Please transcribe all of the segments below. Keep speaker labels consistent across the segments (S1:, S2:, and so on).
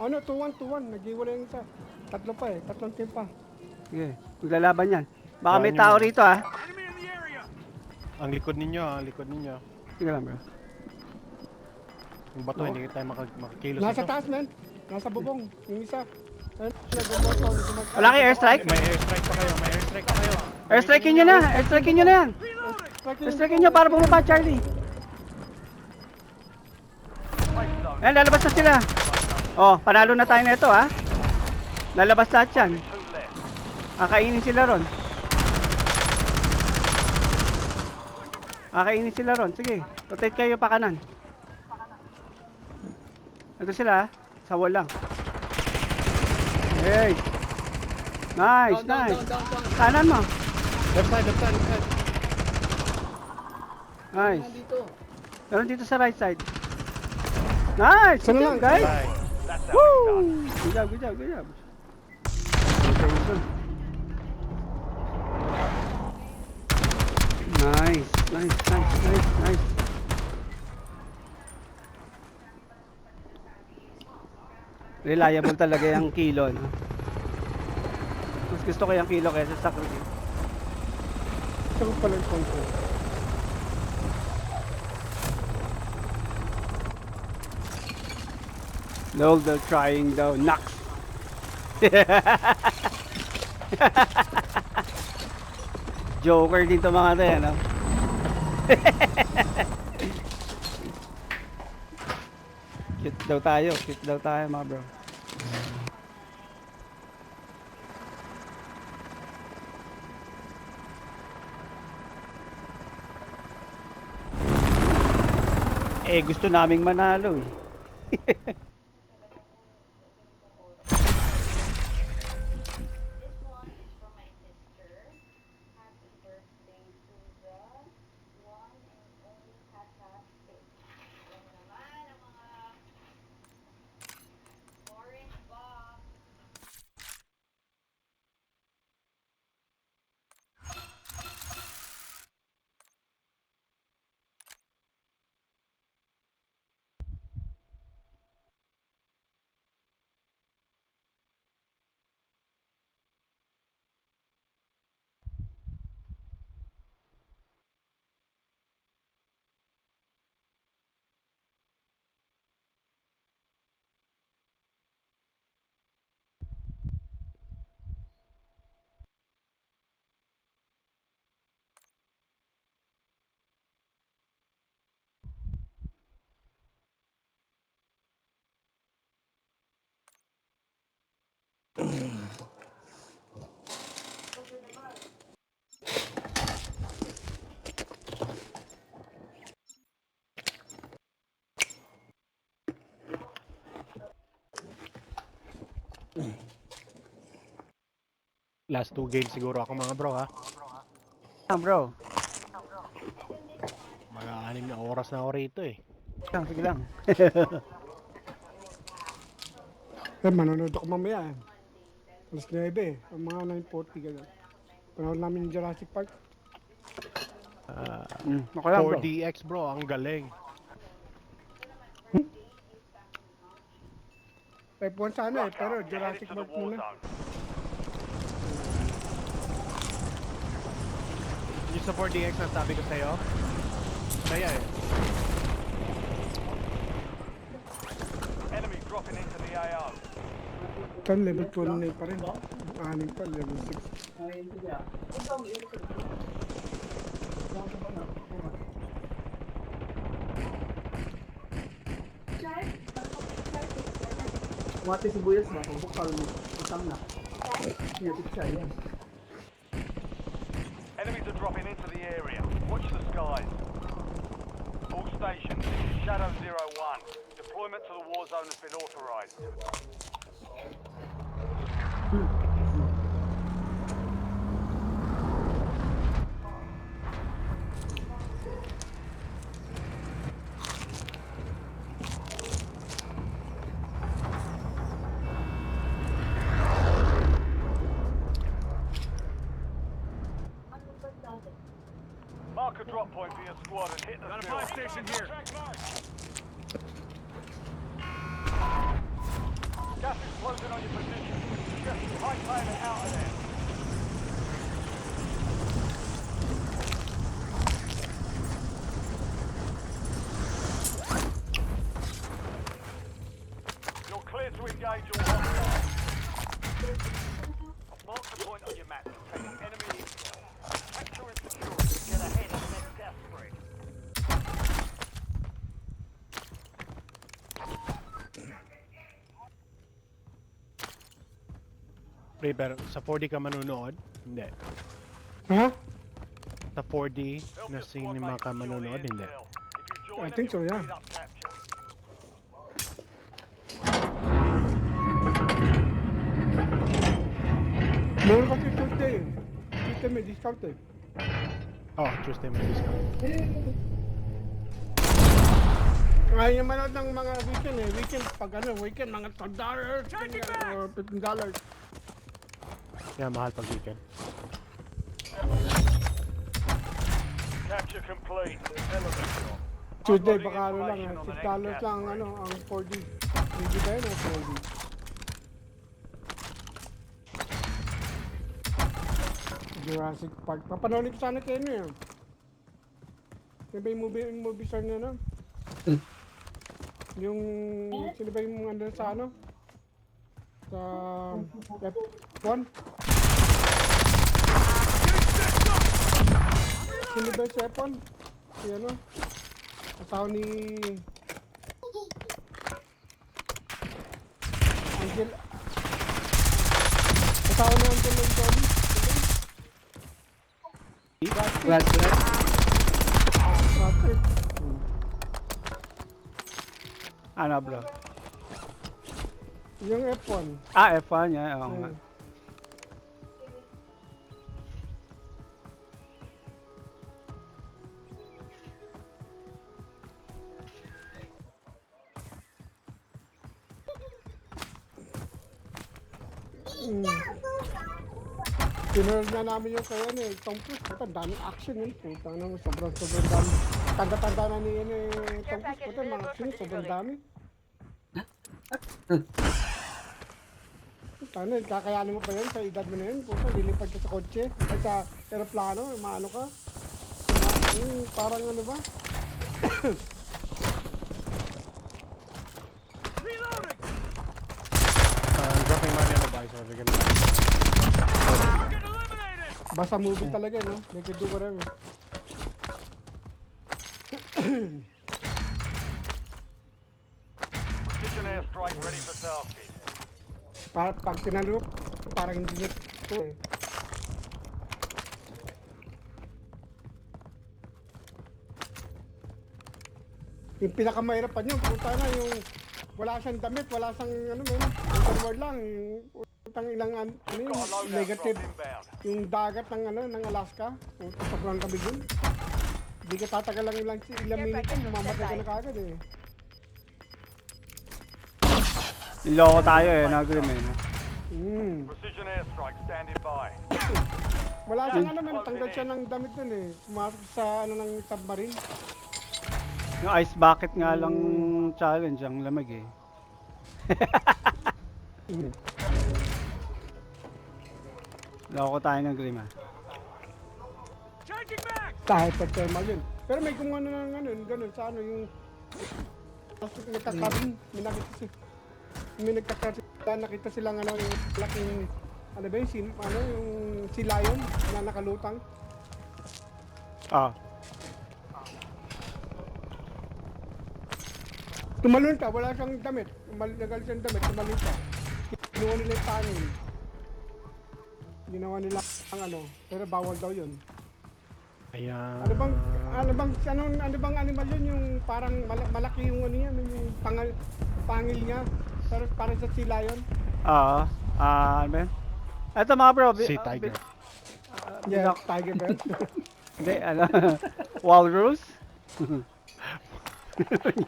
S1: Ano, 2-1, 2-1. Nag-iwala yung isa. Tatlo pa eh. Tatlong team pa.
S2: Sige, maglalaban yan. Baka may tao
S3: yun?
S2: rito ah.
S3: Ang likod ninyo, ang likod ninyo.
S2: Sige lang bro.
S3: Yung bato, hindi tayo maka makakilos
S1: Nasa taas, man. Nasa bubong. Yung isa. Ayun,
S2: Wala kayo airstrike?
S3: May airstrike pa kayo, may airstrike pa kayo.
S2: Airstrike nyo na! Airstrike nyo na yan!
S1: Strike
S2: Airstrike nyo para bumaba Charlie. Ayan, lalabas na sila. Oh, panalo na tayo na ito ah. Lalabas lahat yan. Kakainin sila ron. Kakainin sila ron. Sige, rotate kayo pa kanan. Ito sila ah. Sa wall lang. Hey! Nice, nice. Kanan mo.
S3: Left side, left side, left side.
S2: Nice. Meron dito sa right side. Nice!
S1: Sana
S2: Good
S1: lang.
S2: job, guys!
S3: Bye.
S2: Woo! Good job, good job, good job. Nice, nice, nice, nice, nice. Reliable talaga yung kilo, no? Mas gusto ko yung kilo kaysa sa cruise.
S1: Ito ko pala yung control.
S2: No, they're trying daw. Nux. Joker dito mga to yan, no? cute daw tayo, cute daw tayo mga bro. Eh, gusto naming manalo eh.
S3: Last two games siguro ako mga bro ha.
S2: Ah, bro.
S3: Mga anim na oras na ako rito eh.
S2: Lang, sige lang.
S1: Eh, manonood ako mamaya eh. Alas 9 eh. Ang mga 9.40 gano'n. Panood namin yung Jurassic Park.
S3: Ah,
S2: Mm, okay lang, bro.
S3: 4DX bro, ang galing.
S1: F1 sana eh, pero Jurassic Park muna.
S3: Yung sa 4DX na sabi ko sa'yo, kaya eh.
S4: Enemy dropping into the AO.
S1: Kan level 29 pa rin. Anim pa, level 6.
S5: Mati sibuyas ba? Kung bukal mo, isang na. Iya, picture yan.
S4: Squad hit the Got a buy station here.
S3: Pre, pero sa 4D ka manunood? Hindi.
S1: Ha?
S3: Sa 4D
S4: Help
S3: na cinema ka manunood? Hindi.
S1: I think so, yeah. Meron kasi Tuesday. Tuesday may discount eh.
S3: Oh, Tuesday may discount.
S1: Ngayon yung manood ng mga weekend eh. Weekend, pag ano, weekend, mga $10 ganyan, or $15.
S3: Yeah, mahal pag weekend.
S4: Capture complete. Shot.
S1: Tuesday,
S4: Uploading
S1: baka ano lang,
S4: the
S1: $6
S4: next gas
S1: lang ano, ang 4D. Hindi ba yun o 4D? Jurassic Park. Papanood ko sana kayo na yun. Sino ba yung movie, yung movie star niya no? Yung, sino ba yung ano sa ano? Sa F1? Sino ba yung sa F1? Si ano? Asawa ni... Angel... Asawa ni Angel Jolie?
S2: Brad, Brad.
S1: Patrick.
S2: Ano bro?
S1: Yung F1.
S2: Ah, F1 yan. Oo nga.
S1: Hmm. Mm. Nga namin yung kaya ni Tom Cruise. Puta, daming action yun. Puta naman, sobrang sobrang dami. Tanda-tanda na ni ano, eh, Tom Cruise. Puta, mga action, sobrang dami. Ano, kakayanin mo pa yan sa edad mo na yun. Puta, lilipad ka sa kotse. Ay, sa aeroplano, maano ka. Yung parang ano ba?
S3: Dropping money on the buy, so we're gonna...
S1: Basta movie talaga, no? They could do whatever.
S4: Precision airstrike ready for tasking.
S1: Para, pag tinanong, parang hindi ito eh. Yung pinakamahirap pa niyo, puta na yung wala siyang damit, wala siyang ano mo, underwear lang, yung utang ilang an- ano yung negative, yung dagat ng ano ng Alaska, sobrang tabi dun. Hindi ka tatagal lang ilang, ilang minutes, mamamatay ka na kagad eh.
S2: Niloko tayo eh, nagrim eh. no?
S1: Mm.
S4: Precision airstrike standing by.
S1: Wala siyang ano, man, tanggal siya ng damit dun eh. Pumasok sa ano ng submarine.
S2: Yung ice bucket nga lang challenge, ang lamig eh. Loko tayo ng grim ah.
S1: Kahit pag thermal yun. Pero may kung ano ng ano, ganun sa ano yung plastic nagkakabin, si may nagkakabin, nakita silang ano yung laking ano ba yung sin, ano yung si lion na nakalutang.
S2: Ah,
S1: Tumalon ka, wala siyang damit. Malagal siyang damit, tumalon ka. Ginawa nila yung pangin. Ginawa nila ang ano, pero bawal daw yun.
S3: Ayan.
S1: Ano bang ano bang ano, ano bang animal yun yung parang mala- malaki yung ano yan yung pangal pangil niya pero para sa sea lion.
S2: ah, ah, ano ba yun? Eto mga bro, bi-
S3: Si
S2: ah,
S3: Tiger.
S2: bi-
S1: Yeah, tiger bear.
S2: Hindi, ano, walrus?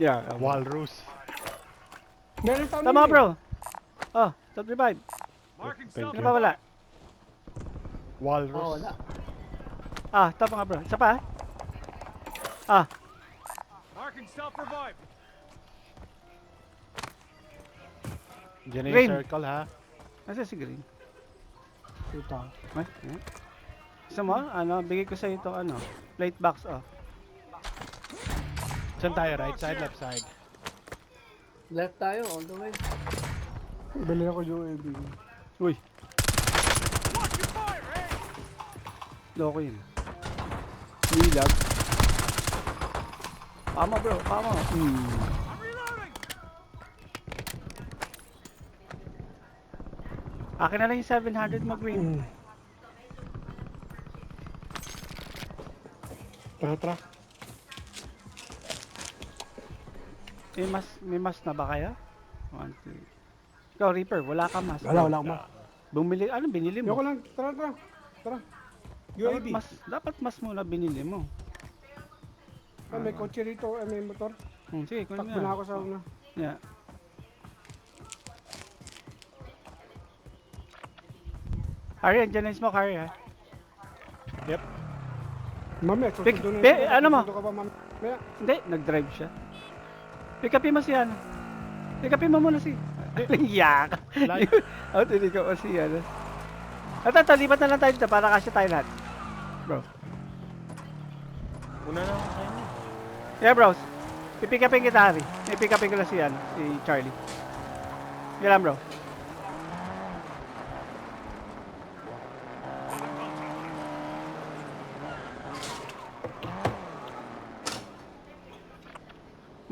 S2: yeah,
S3: Walrus.
S1: Meron taon
S2: Tama
S1: eh.
S2: bro. Oh, top revive.
S3: Thank
S2: Ano
S3: you.
S2: pa wala?
S3: Walrus.
S5: Oh, wala.
S2: Ah, top nga bro. Isa pa? Ah,
S3: Marking self revive. Diyan na
S2: Green.
S3: yung circle ha.
S2: Nasa si Green?
S1: Ito.
S2: Ay, eh. Gusto mo? Ano, bigay ko sa ito ano, plate box oh.
S3: Saan tayo? Right side, left side?
S5: Left tayo, all the way.
S1: Bili ako UAV.
S2: Uy. Loko yun. Nilag. Kama bro, kama. Hmm. Akin na lang yung 700 mo green.
S1: Tara, tara.
S2: May mas, may mas na ba kaya? One, two. Ikaw, Reaper, wala ka mas.
S1: Wala, wala akong ma.
S2: Bumili, ano binili mo?
S1: Yoko lang. Tara, tara. Tara.
S2: Dapat
S1: UAV.
S2: mas, dapat mas muna binili mo.
S1: Ah, may kotse rito. Ah, may motor.
S2: Hmm, sige, kunin
S1: Takbo na ako sa una.
S2: Yeah. Harry, andyan na yung smoke, Harry, ha?
S3: Yep.
S1: Mamaya,
S2: Pick-
S1: susundo na.
S2: ano mo?
S1: Susundo ka ba mamaya?
S2: Hindi, nag-drive siya. Pick upin mo si ano. Pick upin mo muna si... Yak!
S3: Live.
S2: Ako tinig ko si ano. Ito, ito, lipat na lang tayo dito para kasya tayo lahat. Bro.
S3: Una na ako kayo.
S2: Yeah, bros. Pipick upin kita, Harry. Pipick upin ko lang si ano, si Charlie. Lang, bro.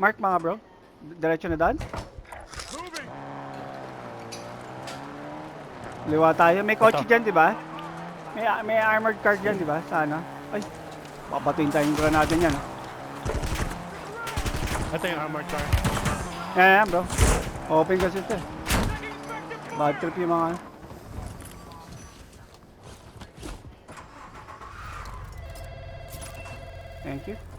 S2: Mark mga bro. Diretso na daan. Liwa tayo. May kotse dyan, di ba? May, may armored car dyan, di ba? Sana. Ay, papatuin tayo yung granada niyan.
S3: Ito yung armored car.
S2: Yan, yan, bro. Open kasi ito. eh. Bad trip yung mga... ano. Thank you.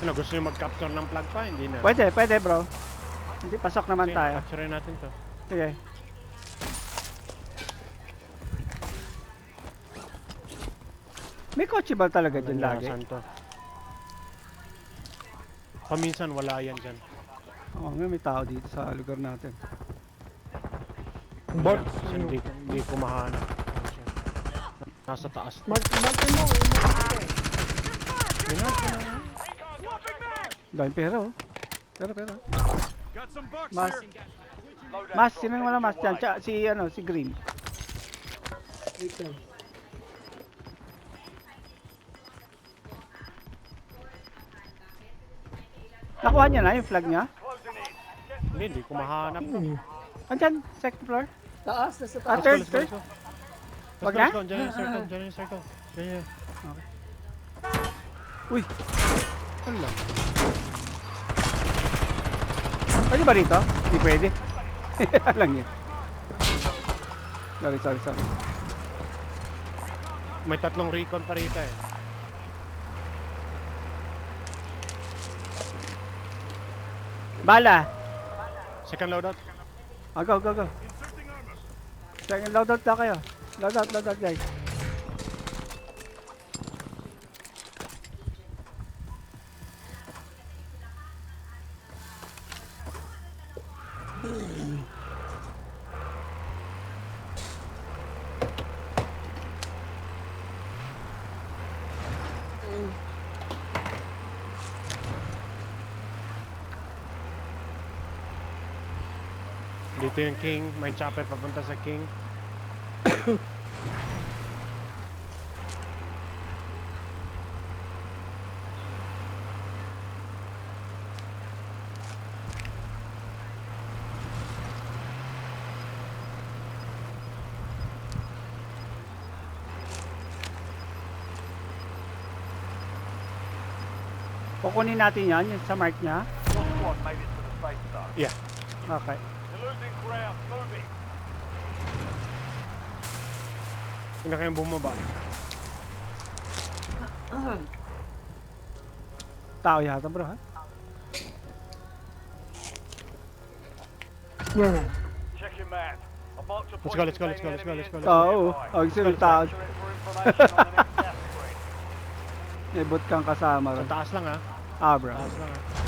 S3: Ano, gusto nyo mag-capture ng plug pa? Hindi na.
S2: Pwede, pwede, bro. Hindi, pasok naman
S3: Sige,
S2: tayo.
S3: Capture natin to.
S2: Sige. May kotse ba talaga dyan lagi?
S3: Saan to? Paminsan wala yan dyan.
S2: Oo nga, may tao dito sa lugar natin.
S1: Bot.
S3: Hindi, hindi ko mahanap. Nasa taas.
S1: Mark, mark mo.
S2: Dahil pera, oh. Pera, pera. Mas. Mas, sino yung wala mas dyan? Tsa, si, ano, si Green.
S1: Wait lang.
S2: Nakuha niya na yung flag niya?
S3: Hindi, hindi ko mahanap to.
S2: Andyan, second floor.
S5: Taas, nasa
S2: Ah,
S5: taas.
S2: third,
S3: go,
S2: third.
S3: go.
S2: Wag na?
S3: Diyan yung circle, diyan yung circle. Diyan yun.
S2: Uy. Hala. Pwede ba rito? Hindi pwede. Alang yun. Sorry, sorry, sorry.
S3: May tatlong recon pa rito eh.
S2: Bala.
S3: Second loadout.
S2: Oh, go, go, go. Second loadout na kayo. Loadout, loadout guys.
S3: Dito yung King. May chopper papunta sa King.
S2: Kukunin natin yan, yung sa mark niya.
S3: Yeah.
S2: Okay.
S4: Losing ground. Moving.
S3: Hindi na kayong bumaba.
S2: Tao yata bro ha?
S4: Check your map. A
S3: Let's go, let's go, let's go, let's go, let's go.
S2: Oo.
S4: nearby.
S2: Oh, gusto ng tao. May bot kang kasama
S3: Sa
S2: ron.
S3: taas lang ah.
S2: Ah bro.
S3: Taas lang ah.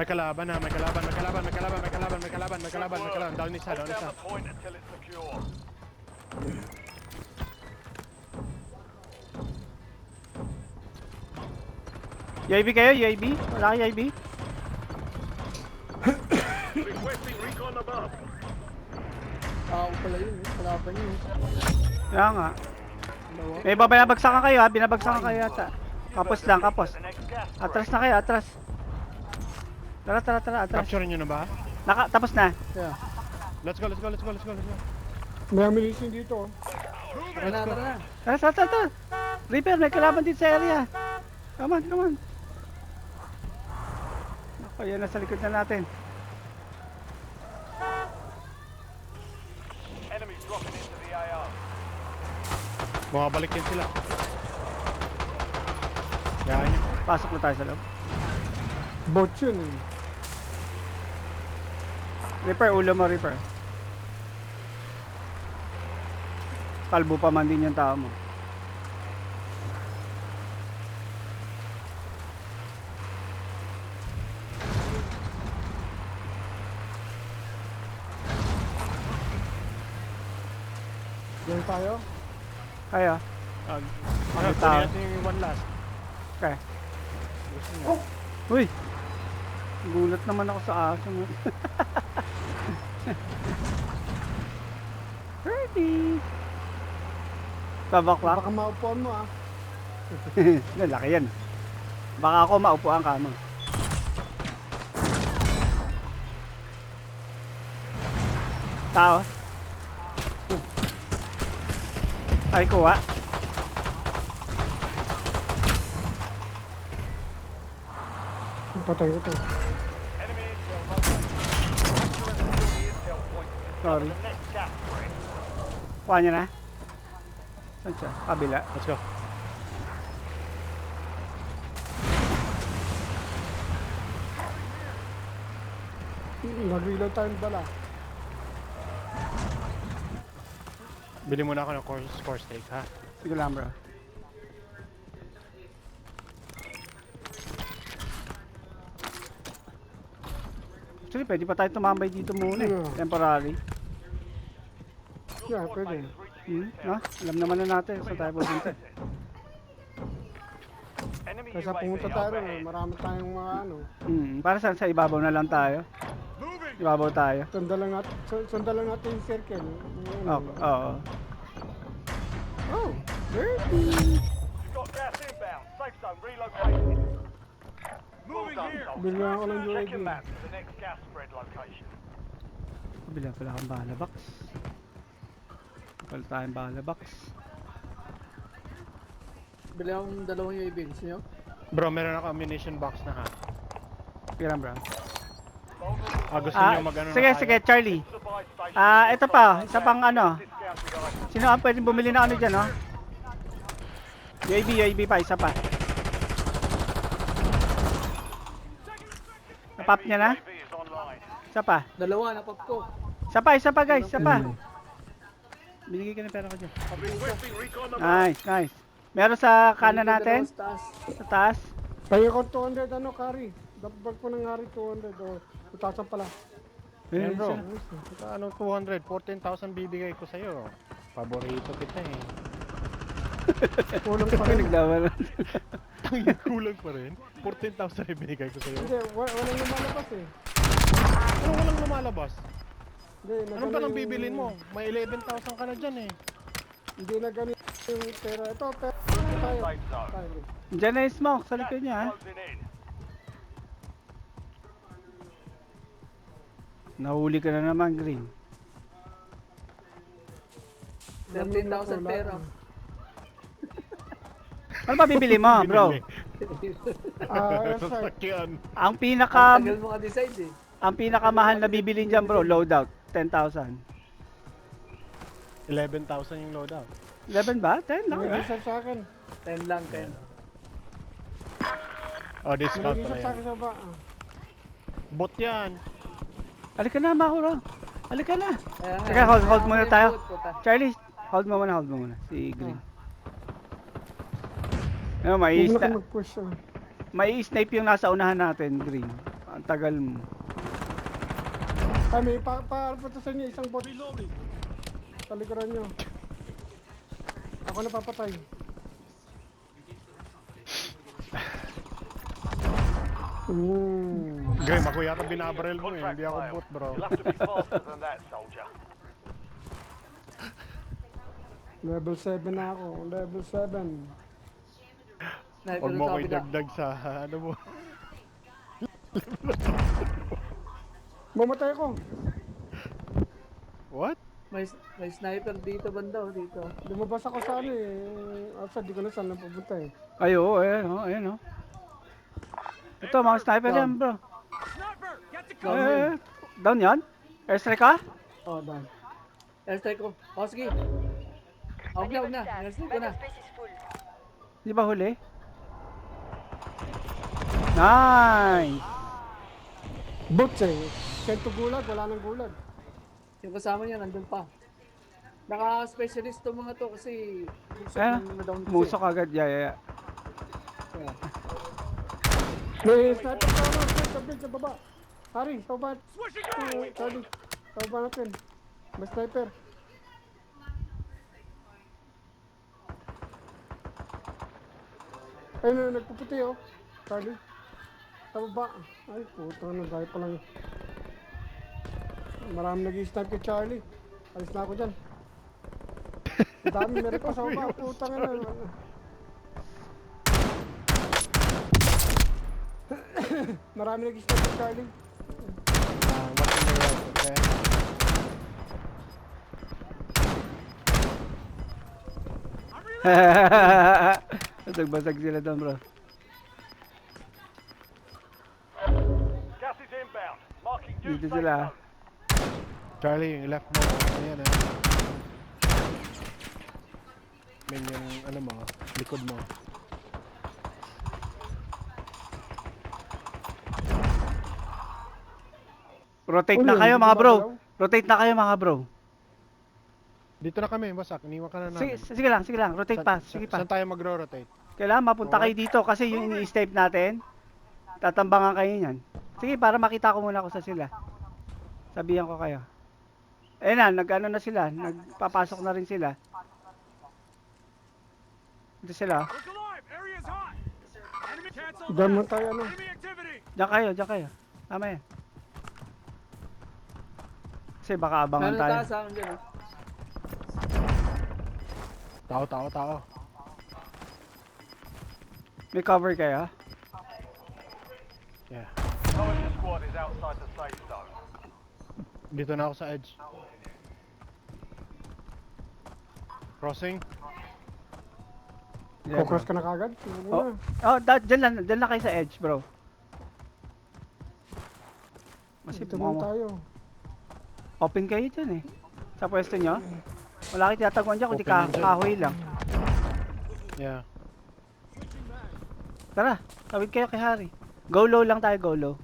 S3: May kalaban na, may kalaban, may kalaban, may kalaban, may kalaban, may kalaban, may kalaban, may kalaban. Down isa, down isa.
S2: UAV kayo, UAV? Wala kayo UAV?
S5: Ah, ako pala yun. eh. Kalaban yun.
S2: Kaya nga. May bababagsakan kayo ha, binabagsakan kayo yata. Kapos lang, kapos. Atras na kayo, atras. Tara, tara, tara, atras.
S3: Capture nyo na ba?
S2: Naka, tapos na.
S5: Yeah.
S3: Let's go, let's go, let's go, let's go, let's go.
S1: May ammunition dito.
S5: Tara na, tara na.
S2: Tara, tara, tara, tara. Reaper, may kalaban dito sa area. Come on, come on. Ako, yan nasa likod na natin.
S4: Enemies dropping into the AR.
S3: Bumabalik din sila. Yan.
S2: Pasok na tayo sa loob.
S1: Bot yun eh.
S2: Reaper, ulo mo, Reaper. Kalbo pa man din yung tao mo.
S1: Diyan tayo.
S2: Kaya, May
S3: Ano, natin yung one last.
S2: okay. Uy! Gulat naman ako sa aso mo. Ready! Tabaklak.
S1: Baka maupuan mo ah.
S2: Lalaki yan. Baka ako maupuan ka mo. Tao. Ay, kuha.
S1: Patay ko to.
S4: Enemy intel located. Capture and secure the intel point.
S2: Sorry. Kuha niya na. Saan siya? Kabila.
S3: Let's go.
S1: Nag-reload tayo ng bala.
S3: Bili muna ako ng core, score steak, ha?
S2: Sige lang bro. Actually, pwede pa tayo tumambay dito muna eh.
S1: Yeah.
S2: Temporary.
S1: Yeah, pwede.
S2: Hmm? No? Alam naman na natin saan tayo pupunta.
S1: Kaysa
S4: UAV
S1: pumunta tayo rin, marami tayong mga ano.
S2: Hmm. Para saan? Sa ibabaw na lang tayo. Ibabaw tayo.
S1: Sundan lang natin, su- sundan lang natin yung circle.
S2: Oo.
S1: ano.
S2: Oo.
S1: Oh,
S4: You've got gas inbound. Safe zone relocated. Moving here.
S1: Bigyan ako ng
S4: Check
S1: UAV.
S4: your map for the next gas spread location.
S2: Kabila pala akong bala box. Wala tayong bala box.
S5: Bili akong dalawang UAV. Gusto nyo?
S3: Bro, meron ako ammunition box na, ha?
S2: Lang bro.
S3: Ah, gusto
S2: Ah,
S3: nyo mag-ano
S2: sige,
S3: na
S2: sige,
S3: tayo?
S2: Charlie. Ah, ito pa. Isa pang ano. Sino ang pwedeng bumili ng ano dyan, no? UAV, UAV pa, isa pa. Napap niya na? Isa pa.
S5: Dalawa, napap ko.
S2: Isa pa, isa pa guys, isa pa. Binigay ka ng pera ko dyan. Nice, nice. Meron sa kanan natin?
S5: sa taas.
S1: Pahingi ko 200 ano, Kari. Dapat ko ng Kari 200 o 2,000 pala.
S2: Meron
S3: bro.
S2: siya.
S3: Sa ano, 200, 14,000 bibigay ko sa'yo. Paborito kita, eh.
S1: Kulang pa rin.
S2: Naglaban.
S3: Tangin, kulang pa rin. 14,000 ay binigay ko sa'yo.
S1: Hindi, wa- walang lumalabas eh.
S3: Ano walang lumalabas?
S1: Hindi,
S3: Anong
S1: nagano
S3: ba nang
S1: yung-
S3: bibilin mo? May 11,000 ka na dyan, eh.
S1: Hindi na ganito yung pera. Ito, pera. Tayo. Tayo.
S2: Diyan na yung smoke sa likod niya, ha? Nahuli ka na naman, Green.
S5: 13,000 pera.
S2: Ano ba bibili mo, bro?
S1: Ah.
S3: Sasakyan.
S2: Ang pinaka
S5: tagal mo ka-decide eh.
S2: ang pinakamahal na bibilin diyan, bro, loadout, 10,000.
S3: 11,000 yung loadout.
S2: 11 ba? 10 lang,
S1: May
S2: eh?
S1: sa akin.
S5: 10 lang, 10.
S3: Oh, discount
S1: May
S3: pa
S1: isa
S3: rin.
S1: sa akin sa ba. ah.
S3: Bot yan.
S2: Halika na, Makuro. Halika na. Teka, hold- hold muna tayo. Charlie, hold mo muna, hold mo muna. Si Green. Ano,
S1: Huwag
S2: may,
S1: na ka mag-push. ah.
S2: may snipe yung nasa unahan natin, Green. Ang tagal mo.
S1: Ay, may pa, pa, pa sa inyo isang bot. Sa likuran nyo. Ako na papatay. Mm.
S3: Game, ako yata binabaril mo eh. Hindi ako bot, bro.
S4: You'll have to be faster than that, soldier.
S1: Level 7 na ako. Level 7.
S3: Huwag mo
S5: sa
S3: ko idagdag sa ano mo.
S1: Mamatay ako.
S3: What?
S5: May, may sniper dito banda oh, dito.
S1: Lumabas ako sa ano eh. Outside, di ko na saan napupunta eh.
S2: Ay, oo, ayan, oh, ayan, oh. Ito, mga sniper yan, bro.
S5: Down
S2: Eh,
S5: yun.
S2: eh, down yan? Airstrike ka?
S1: Oh, done.
S5: Airstrike ko. Oh, sige. Huwag na, huwag na. Airstrike ko na.
S2: Di ba huli? Nice!
S1: Boots eh. Sento gulag, wala nang gulag.
S5: Yung kasama niya nandun pa. Naka-specialist to mga to kasi
S2: Eh, musok agad, yeah, yeah, yeah.
S1: May sniper sa ano, sa bridge, sa baba. Hari, sa baba. Uh, Charlie, sa baba natin. May sniper. Ayun na, nagpuputi oh. Charlie. Sa baba. Ay, puto na, dahil pa lang. Marami nag-snipe kay Charlie. Alis na ako dyan. Ang dami, meron pa sa baba. Putang na. Marami nag-snipe kay Charlie.
S3: Ah, what's in the right, okay?
S2: Basag-basag sila doon, bro. Dito sila.
S3: Charlie, yung left mo. Ayan ah. Min yung ano mo, likod mo.
S2: Rotate na kayo,
S1: hindi
S2: mga bro. Rotate na kayo, mga bro.
S3: Dito na kami, basak. Iniwan ka na
S2: Sige,
S3: namin.
S2: sige lang, sige lang. Rotate pa,
S3: Sa-
S2: sige
S3: sa-
S2: pa.
S3: Saan tayo magro-rotate?
S2: Kailangan mapunta kayo dito kasi yung ini-step natin, tatambangan kayo niyan. Sige, para makita ko muna kung sa sila. Sabihan ko kayo. Eh na, nag-ano na sila, nagpapasok na rin sila. Ito sila.
S1: Diyan mo tayo ano.
S2: Diyan kayo, diyan kayo. Tama yan. Kasi baka abangan
S5: Meron
S2: tayo.
S5: taas sa akin dyan. oh.
S3: Tao, tao, tao.
S2: May cover kayo?
S3: Yeah.
S4: Some of your squad is outside the zone.
S3: Dito na ako sa edge. Crossing.
S2: Yeah, bro.
S1: Kukross ka na kagad.
S2: Oh,
S1: na.
S2: oh da, dyan lang, dyan lang kayo sa edge, bro. Kasi
S1: Dito
S2: mukhang-
S1: muna tayo.
S2: Open kayo dyan eh. Sa pwesto nyo. Wala kayo tiyataguan dyan, kundi
S3: Open
S2: ka
S3: dyan.
S2: kahoy lang.
S3: Yeah.
S2: Tara, tawid kayo kay Harry. Go low lang tayo, go low.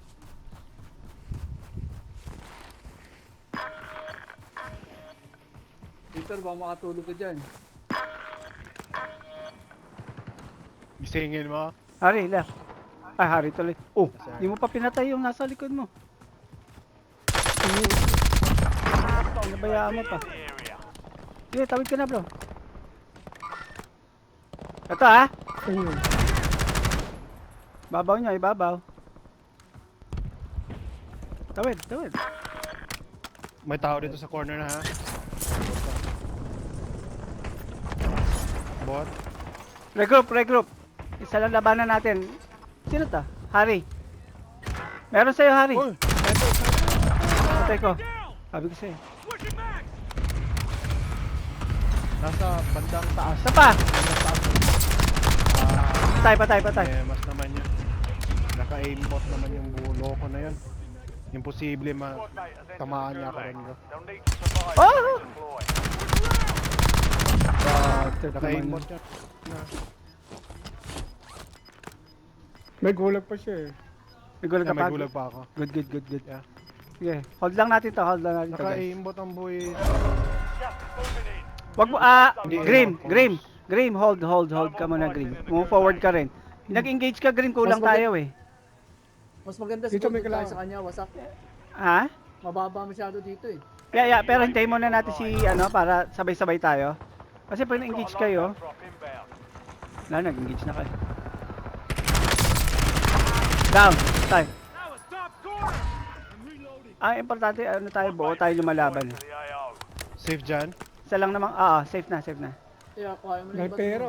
S5: Victor, baka makatulog ka dyan.
S3: Gisingin mo.
S2: Harry, left. Ay, Harry tuloy. Oh,
S3: Nasa-
S2: di mo pa pinatay yung nasa likod mo. Nabayaan mo pa. Sige, tawid ka na, bro. Ito ah.
S1: Ayun.
S2: Babaw nyo, ibabaw. Tawid, tawid.
S3: May tao dito sa corner na ha. Bot.
S2: Regroup, regroup. Isa lang labanan natin. Sino to? Harry. Meron sa'yo, Harry.
S3: Uy!
S2: Patay ko. Sabi ko sa'yo.
S3: Nasa bandang taas.
S2: Isa pa.
S3: Bandang taas. Ah,
S2: Patay, patay, patay.
S3: eh, mas naman yun. Naka-aimbot naman yung bulo ko na yun. Imposible ma... Tamaan niya ako rin, bro.
S2: Oh!
S4: Redeploy.
S3: Naka-aimbot yun. Na.
S1: May gulag pa siya eh.
S2: Nagulat
S3: Yeah,
S2: ka
S3: may
S2: pa.
S3: gulag pa ako.
S2: Good, good, good, good.
S3: Yeah.
S2: Sige, hold lang natin to, hold lang natin to. guys.
S3: Naka-aimbot ang buhay.
S2: Wag mo, ah,
S3: Hindi,
S2: Grim,
S3: hindi.
S2: Grim, Grim, hold, hold, hold ka muna, Grim. Move forward ka rin. Nag-engage ka, Grim, kulang
S1: Mas
S2: tayo eh.
S5: Mas maganda
S1: Dito
S5: siguro
S1: may
S5: tayo
S1: kalaban.
S5: sa kanya, wasak.
S2: Ha?
S5: Mababa masyado dito eh.
S2: Yeah, yeah, pero hintayin muna natin si ano para sabay-sabay tayo. Kasi pag na-engage kayo, wala, nag-engage na kayo. Down, tayo. Ang importante, ano tayo, buo tayo lumalaban.
S3: Safe dyan.
S2: Isa lang namang, ah, ah, safe na, safe na.
S5: Kaya kuha mo na
S1: May pero.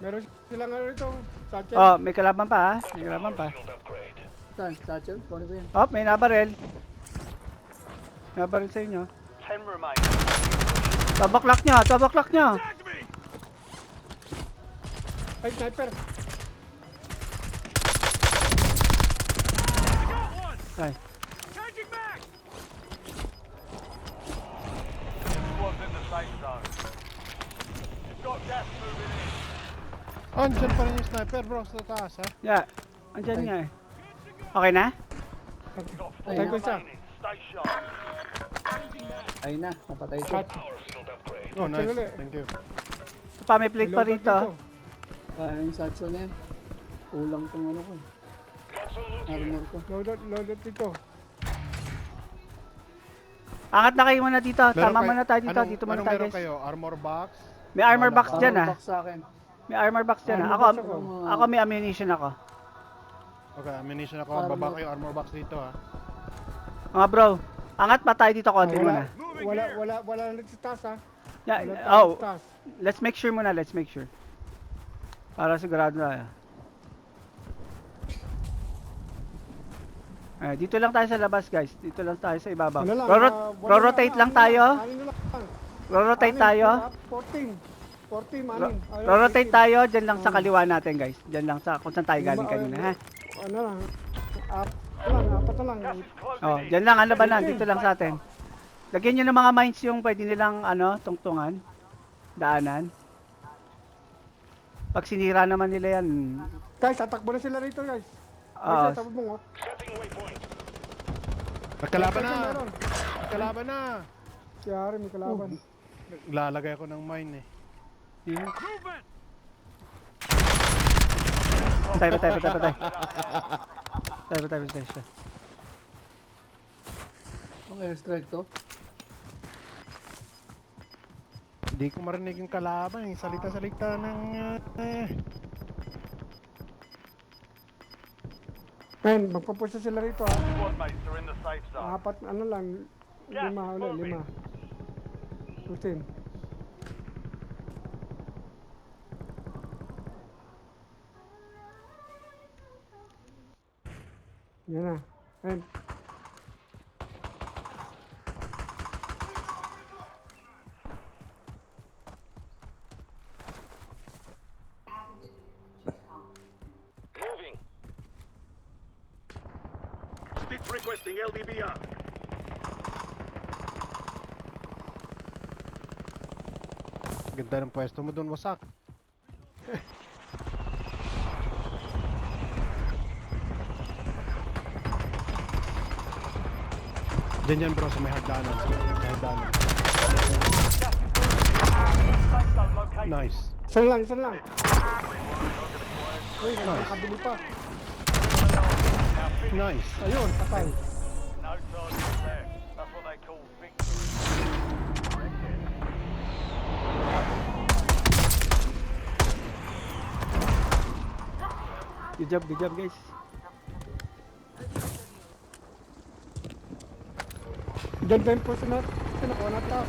S1: Meron silang ano rito. Satchel.
S2: Oh, may kalaban pa ha, may kalaban pa.
S5: Saan? Satchel? Kuha ko yan.
S2: Oh, may nabarel. Nabarel sa inyo.
S4: Ten remain.
S2: Tabaklak nyo, tabaklak nyo.
S1: Ay, sniper.
S2: Ay,
S3: andyan pa rin yung sniper bro sa taas ha.
S2: yeah. Andyan nga eh. Okay na?
S4: Got four
S1: Patay ko
S5: Ayun na, napatay ko.
S1: Shot.
S3: Oh, nice. Thank you.
S2: Pa, may plate pa rito.
S5: Kaya yung satchel na yan. Kulang tong ano ko eh. Armor ko.
S1: Loaded, loaded dito.
S2: Angat na kayo muna dito. Tama muna tayo dito.
S3: anong-
S2: dito muna
S3: anong
S2: tayo
S3: meron
S2: guys.
S3: kayo? Armor box?
S2: May armor box dyan
S5: Armor
S2: ah.
S5: box sa akin.
S2: May armor box dyan ah.
S1: Armor
S2: Ako,
S1: box ako.
S2: ako may ammunition ako.
S3: Okay, ammunition ako.
S5: Armor.
S3: Baba kayo armor box dito ha.
S2: Mga bro, angat pa tayo dito konti
S1: Ah, wala,
S2: muna.
S1: wala, wala, wala na sa taas ha.
S2: Yeah,
S1: Wala
S2: oh, let's make sure muna, let's make sure. Para sigurado na. Eh, dito lang tayo sa labas, guys. Dito lang tayo sa ibabaw.
S1: Ano lang,
S2: Roro-
S1: ah, wala
S2: Ro-rotate
S1: na,
S2: lang
S1: anim na,
S2: tayo.
S1: lang.
S2: Ro-rotate tayo.
S1: ah, 14. 14,
S2: Ro-
S1: anim. Ayaw,
S2: Ro-rotate
S1: 18.
S2: tayo dyan lang sa kaliwa natin, guys. Dyan lang sa kung saan tayo galing kanina,
S1: ah,
S2: ha?
S1: Ano lang, apat lang, apat na lang.
S2: Oh, dyan lang ang labanan. Dito lang sa atin. Lagyan nyo ng mga mines yung pwede nilang, ano, tungtungan. Daanan. Pag sinira naman nila yan,
S1: Guys, tatakbo na sila rito guys.
S2: ah,
S1: Guys, tatakbo mo.
S3: Nagkalaban na!
S1: Meron.
S3: Nagkalaban na!
S1: Kaya rin may kalaban.
S3: Lalagay ako ng mine eh.
S2: yun. Patay, patay, patay, patay. Patay, patay, patay siya.
S5: Ang airstrike to.
S3: Hindi ko marinig yung kalaban. Yung salita-salita ng... ah, eh.
S1: Men, magpapusta sila rito ha.
S4: Squad mates are in the safe zone.
S1: Apat, ano lang, lima ulit, lima. Putin. Yan na. Men,
S4: Moving.
S6: Speed requesting LBBR.
S3: Ganda ng pwesto mo doon, wasak. Diyan yan bro, sa may hagdanan. Sa may hagdanan. Nice.
S1: isa lang, isa lang. Uy, nakakabili pa.
S3: Nice.
S1: Ayun, patay.
S4: No targets there. That's what they call victory.
S2: Good job, good job, guys.
S1: Diyan pa yung puso natin. Nakuha na taas.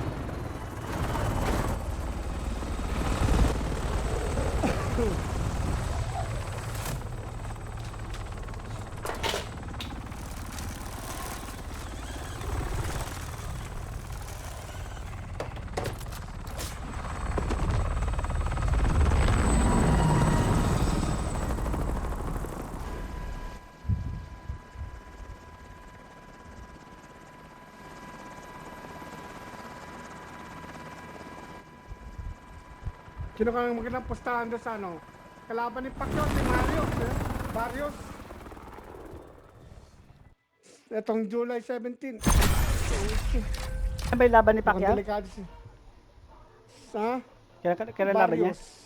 S1: Sino kang magandang pustahan doon sa ano? Kalaban ni Pacquiao, si Mario. eh? Barrios. Itong July 17.
S2: Ano ba yung laban ni Pacquiao?
S1: delikado si... Ha?
S2: Kailan, kailan laban niya?
S1: Barrios.